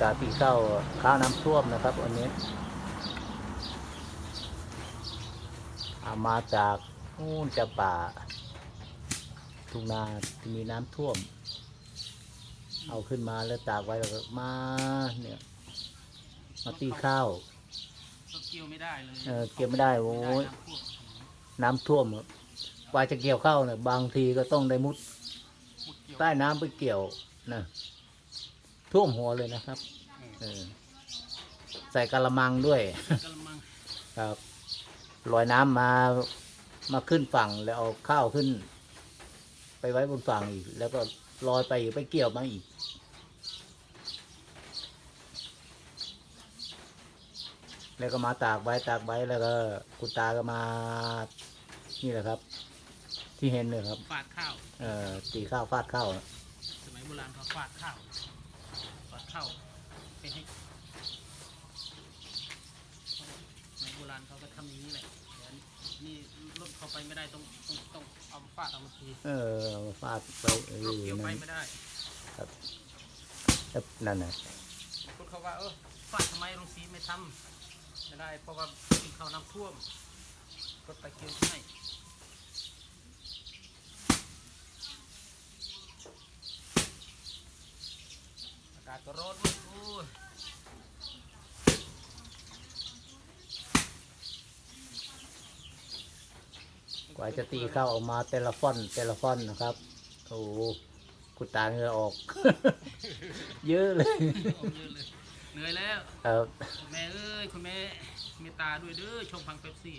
ตาตีข้าวข้าวน้ำท่วมนะครับวันนี้เอามาจากนู่นจากป่า ทุ่งนาที่มีน้ำท่วม เอาขึ้นมาแล้วตากไว้แล้วมาเนี่ย มาตีข้าวเกี่ยวไม่ได้เลยเออเกี่ยวไม่ได้โอ้ยน้ำท่วมครับว่าจะเกี่ยวข้าวเนี่ยบางทีก็ต้องได้มุดใต้น้ำไปเกี่ยวนะ ท่วมหัวเลยนะครับเออใส่กะละมังด้วย กระมังครับลอยน้ำมามาขึ้นฝั่งแล้วเอาข้าวขึ้น ไปไว้บนฝั่งอีก แล้วก็ลอยไปอีกไปเกี่ยวมาอีก แล้วก็มาตากไว้ตากไว้แล้วก็คุณตาก็มา นี่แหละครับ ที่เห็นเลยครับ ฟาดข้าว เอ่อตีข้าวฟาดข้าว สมัยโบราณเขาฟาดข้าวฟาดข้าวไปให้สมัยโบราณเขาก็ทำอย่างนี้แหละแต่อันนี่รถเข้าไปไม่ได้ต้องต้องต้องเอาฟาดเอามาทีเออเอามาฟาดไปเอรถอเกี่ยวไปนั่นไม่ได้ครับนั่นน่ะคนเขาว่าเออฟาดทำไมลุงศรีไม่ทำไม่ได้ เพราะว่าที่เขาน้ำท่วมรถไปเกี่ยวให้อากาศก็ร้อนด้วยโอ้ย กว่า จะตีข้าวออกมาแต่ละฟ่อนแต่ละฟ่อนนะครับโอ้โหคุณตาเหงื่อออก เยอะเลยโอ้เยอะเลยเหนื่อยแล้วเออแม่เอ้ยคุณแม่เมตตาด้วยเด้อชมพังเป๊ปซี่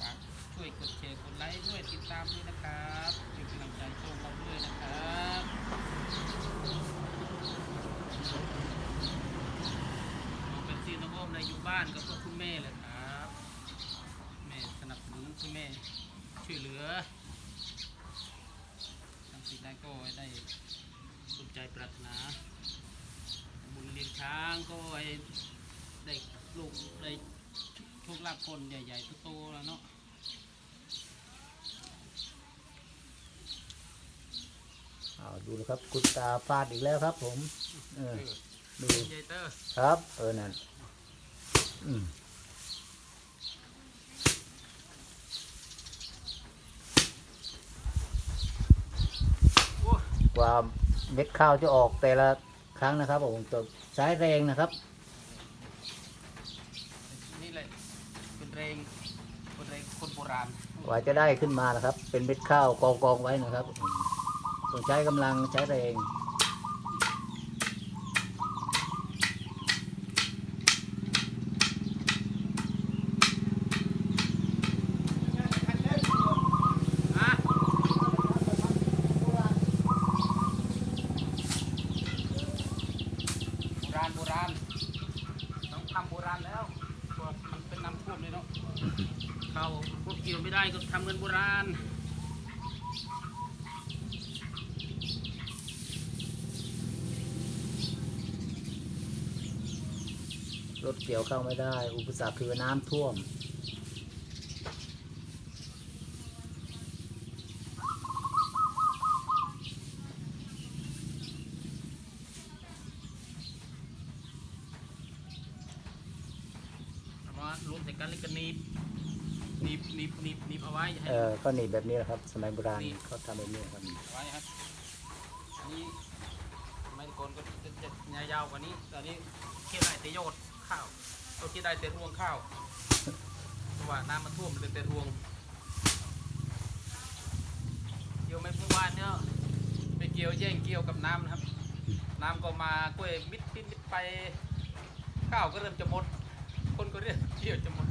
ฝากช่วยกดแชร์กดไลค์ด้วยติดตามด้วยนะครับเป็นกำลังใจช่องเราด้วยนะครับน้องเป๊ปซี่น้องโอมได้อยู่บ้านก็เพราะคุณแม่แหละครับแม่ สนับสนุนคุณแม่ช่วยเหลือทำสิ่งใดก็ได้สมใจปรารถนาบุญเลี้ยงช้างก็ไอ้ได้ลูกได้โชคลาภคนใหญ่ๆโตๆแล้วเนาะเอาดูนะครับคุณตาฟาดอีกแล้วครับ ผม เออดูครับ เออนั่นอืม โอ้ กว่าเม็ดข้าวจะออกแต่ละครั้งนะครับผมต้องใช้แรงนะครับ นี่เลยเป็นแรงเป็นแรงคนโบราณกว่าจะได้ขึ้นมานะครับ เป็นเม็ดข้าวกองกองๆไว้นะครับอืมต้องใช้กำลังใช้แรง ฮะโบราณโบราณต้องทำโบราณแล้วเพราะมันเป็นน้ำท่วมเลยเนาะเขาพว กเกี่ยวไม่ได้ก็ทำเงินโบราณรถเกี่ยวเข้าไม่ได้ อุปสรรคคือน้ำท่วมเอามารวมใส่กันแล้วก็หนีบ หนีบหนีบหนีบหนีบเอาไว้อย่าให้เออก็หนีบแบบนี้แหละครับ สมัยโบราณนี่เขาทำแบบนี้ครับเอาไว้ครับอันนี้ไม่โกนก็จะจะยาวกว่านี้ตอนนี้เกี่ยวได้แต่โยดข้าวเราเกี่ยวได้แต่รวงข้าวเพราะว่าน้ำมันท่วมมันเลยแต่รวงเกี่ยวไม่เมื่อวานเนี่ยไปเกี่ยวแย่งเกี่ยวกับน้ำนะครับ น้ำก็มากล้วยมิดมิดมิดไปข้าวก็เริ่มจะหมด คนก็เรียกเกี่ยวจะหมด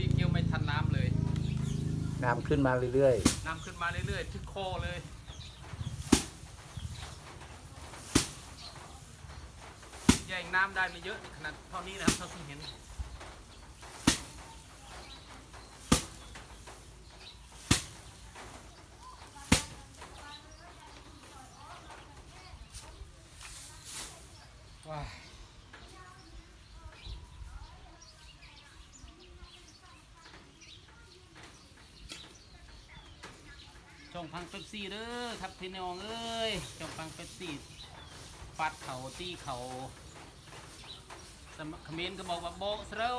พอดีเกี่ยวไม่ทันน้ำเลย น้ำขึ้นมาเรื่อยน้ำขึ้นมาเรื่อยๆ ถึงคอเลย แย่งน้ำได้ไม่เยอะขนาดเท่านี้นะครับเท่าที่เห็น องพังเป๊ปซี่เด้อครับพี่น้องเอ้ยช่องพังเป๊ปซี่ฟาดเขาตีเขาสมเขมรก็บอกว่าโบะเสรา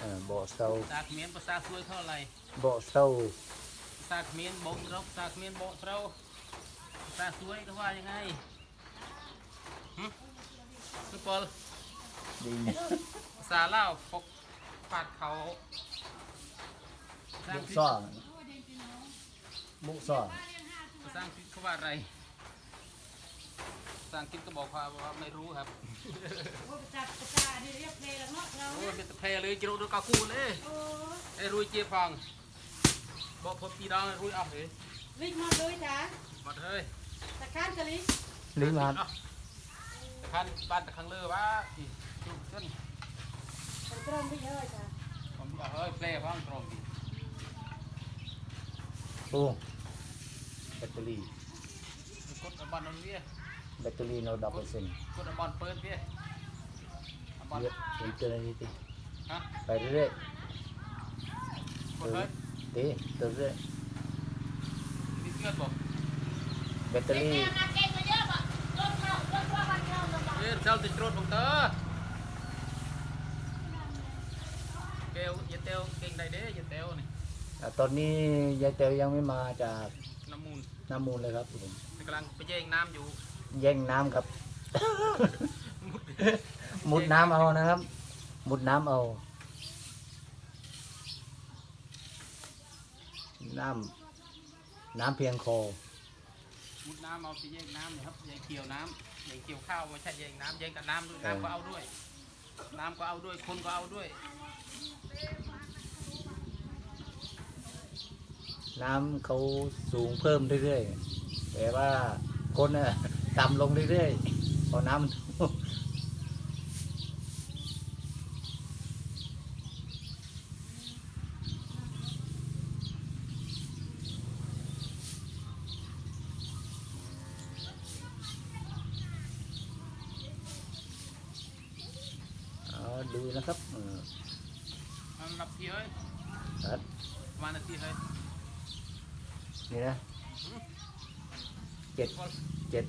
เออบ่อเซาภาษาเขมรภาษาสวยเท่าไหร่บ่อเซาภาษาเขมรโบะเสราภาษาเขมรโบะเสราภาษาสวยก็ว่ายังไงหึคือปอลดีภาษาลาวปกฟาดเขาภาษาบุอังกกฤษซ่อ นบุกซ่อนภาษาอังกฤษเขาว่าอะไรภาษาอังกฤษก็บอกว่าว่าไม่รู้ครับโอ้ประจับประกาศนี่เรียกเพลงแล้วเนาะเราโอ้ยเนี่ยเป็นตะเพเลยจิโร่ดูกากูเลยโอ้ไอ้รุยเจี๊ยบฟังบอกพบปีดองไอ้รุยเอาเฮ้ยลิงมาเลยจ้ะมาเฮ้ยตะข้านกะลิงลิงมาเอาตะคันบ้านตะคังเลอวะอีจุกขึ้นเป็นตรงที่เฮ้ยจ้ะผมเอาเฮ้ยเพลย์ฟังตรงดิ โอ้แบตเตอรี่กดเอาบอลนั่นเวียแบตเตอรี่โนดับเปอร์เซ็นต์กดเอาบอลเปิดเวียเอาบอลเยอะเป็นเจอร์นี่ติฮะไปเรื่อยกดเฮ้ยๆตีตัวเรื่อยนี่เกิดบอกแบตเตอรี่เฮ้ยเจ้าติดรถของเธอเกลอย่าเตลเก่งได้เด้อย่าเตลนี่ อะตอนนี้ยายเตวยังไม่มาจากน้ำมูลน้ำมูลเลยครับผมกำลังไปแย่งน้ำอยู่แย่งน้ำครับ มุดน้ำเอานะครับ มุดน้ำเอาน้ำน้ำเพียงคอมุดน้ำเอาไปแย่งน้ำนะครับแย่งเกี่ยวน้ำแย่งเกี่ยวข้าวไม่ใช่แย่งน้ำแย่งกับน้ำด้วยน้ำก็เอาด้วย น้ำก็เอาด้วยคนก็เอาด้วย น้ำเขาสูงเพิ่มเรื่อยๆแต่ว่าคนน่ะต่ำลงเรื่อยๆเพอน้ำมันท่วมเอาดูนะครับเออ มันนับทีเฮ้ยครับประมาณนาทีเฮ้ย นี่นะเจ็ดเจ็ด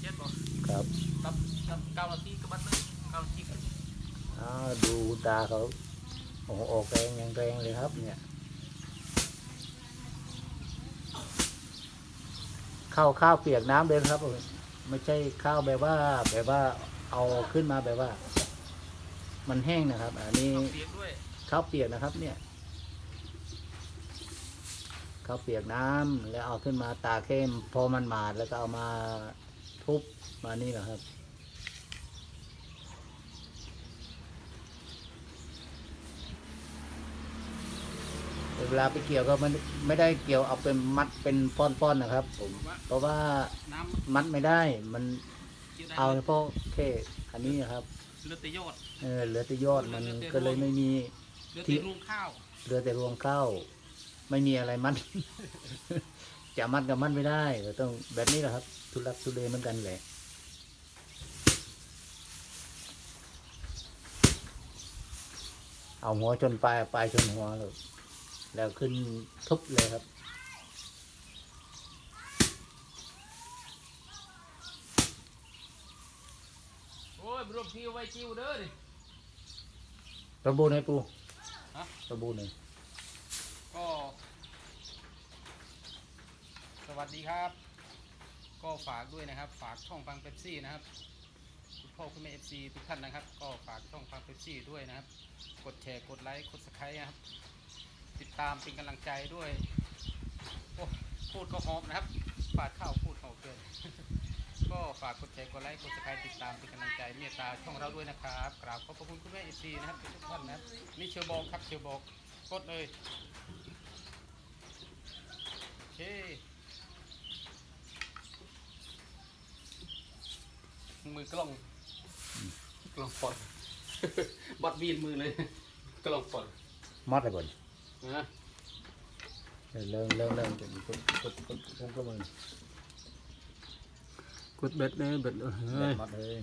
เจ็ดบอกครับนับนับเก้านาทีก็บัดเลยเก้านาทีขึ้นอ้าวดูตาเขาโอ้โหออกแรงย่างแรงเลยครับเนี่ย ข้าวข้าวเปียกน้ำเลยนครับ ไม่ใช่ข้าวแบบว่าแบบว่าเอาขึ้นมาแบบว่า มันแห้งนะครับ อันนี้ข้าวเปียกนะครับ เนี่ย ข้าวเปียกน้ำแล้วเอาขึ้นมาตากเข้มพอมันหมาดแล้วก็เอามาทุบมานี่แหละครับ เวลาไปเกี่ยวก็มันไม่ได้เกี่ยวเอาเป็นมัดเป็นป้อนๆนะครับผมว่าเพราะว่าน้มัดไม่ได้มันำเกี่ยวได้เอาเฉพาะแค่อันนี้นะครับเหลือแต่ยอดเออเหลือแต่ยอดมันก็เลยไม่มีเหลือที่แต่รวงข้าวเหลือแต่รวงข้าว ไม่มีอะไรมัด จะมัดกับมัดไม่ได้ก็ต้องแบบนี้แหละครับ ทุลักทุเลเหมือนกันแหละเอาหัวชนปลายปลายชนหัวเลยแล้วขึ้นทุบเลยครับ โอ้ยรวมพี่ไว้จิ้วเด้อดิ ระบูในอยปูฮะ ระบูในอย ก็ ส วัสดีครับ ก็ฝากด้วยนะครับ ฝากช่องฟังเป๊ปซี่นะครับคุณพ่อคุณแม่เอฟซีทุกท่านนะครับ ก็ฝากช่องฟังเป๊ปซี่ด้วยนะครับ กดแชร์กดไลค์กดสไครต์นะครับ ติดตามเป็นกำลังใจด้วยโอ้พูดก็หอมนะครับฝากข้าวพูดหอมเกินก็ฝากกดแชร์กดไลค์กดสไครต์ติดตามเป็นกำลังใจเมตตาช่องเราด้วยนะครับกราบขอบพระคุณคุณแม่เอฟซีนะครับทุกท่านนะครับนี่เชียวบอกครับเชียวบอกกดเลยโอเค มือกล้องกล้องปอดบัดบีนมือเลยกล้องปอดมัดอะไรก่อนนะเออเริ่มเริ่มเริ่มกดกดกดกดกดกดมือกดเบ็ดเลยเบ็ดเลยมัดเลย